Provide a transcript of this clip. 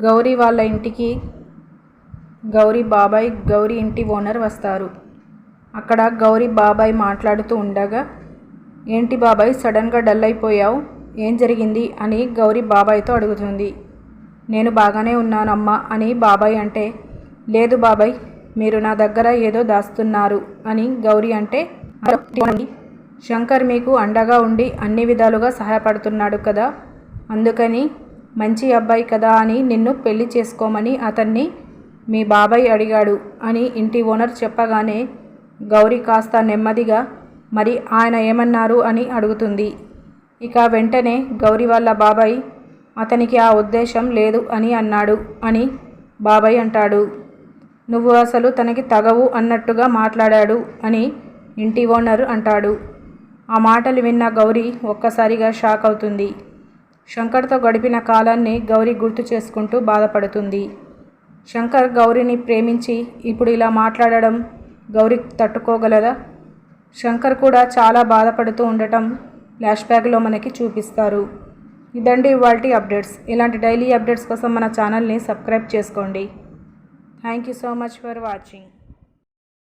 గౌరీ వాళ్ళ ఇంటికి గౌరీ బాబాయ్ గౌరీ ఇంటి ఓనర్ వస్తారు. అక్కడ గౌరీ బాబాయ్ మాట్లాడుతూ ఉండగా ఏంటి బాబాయ్ సడన్గా డల్ అయిపోయావు? ఏం జరిగింది? అని గౌరీ బాబాయ్తో అడుగుతుంది. నేను బాగానే ఉన్నానమ్మా అని బాబాయ్ అంటే లేదు బాబాయ్ మీరు నా దగ్గర ఏదో దాస్తున్నారు అని గౌరీ అంటే శంకర్ మీకు అండగా ఉండి అన్ని విధాలుగా సహాయపడుతున్నాడు కదా అందుకని మంచి అబ్బాయి కదా అని నిన్ను పెళ్ళి చేసుకోమని అతన్ని మీ బాబాయ్ అడిగాడు అని ఇంటి ఓనర్ చెప్పగానే గౌరీ కాస్త నెమ్మదిగా మరి ఆయన ఏమన్నారు? అని అడుగుతుంది. ఇక వెంటనే గౌరీ వాళ్ళ బాబాయ్ అతనికి ఆ ఉద్దేశం లేదు అని అన్నాడు అని బాబాయ్ అంటాడు. నువ్వు అసలు తనకి తగవు అన్నట్టుగా మాట్లాడాడు అని ఇంటి ఓనర్ అంటాడు. ఆ మాటలు విన్న గౌరీ ఒక్కసారిగా షాక్ అవుతుంది. శంకర్తో గడిపిన కాలాన్ని గౌరీ గుర్తు చేసుకుంటూ బాధపడుతుంది. శంకర్ గౌరీని ప్రేమించి ఇప్పుడు ఇలా మాట్లాడడం గౌరీ తట్టుకోగలదా? శంకర్ కూడా చాలా బాధపడుతూ ఉండటం ఫ్లాష్ బ్యాక్లో మనకి చూపిస్తారు. ఇదండి ఇవాళ అప్డేట్స్. ఇలాంటి డైలీ అప్డేట్స్ కోసం మన ఛానల్ని సబ్స్క్రైబ్ చేసుకోండి. Thank you so much for watching.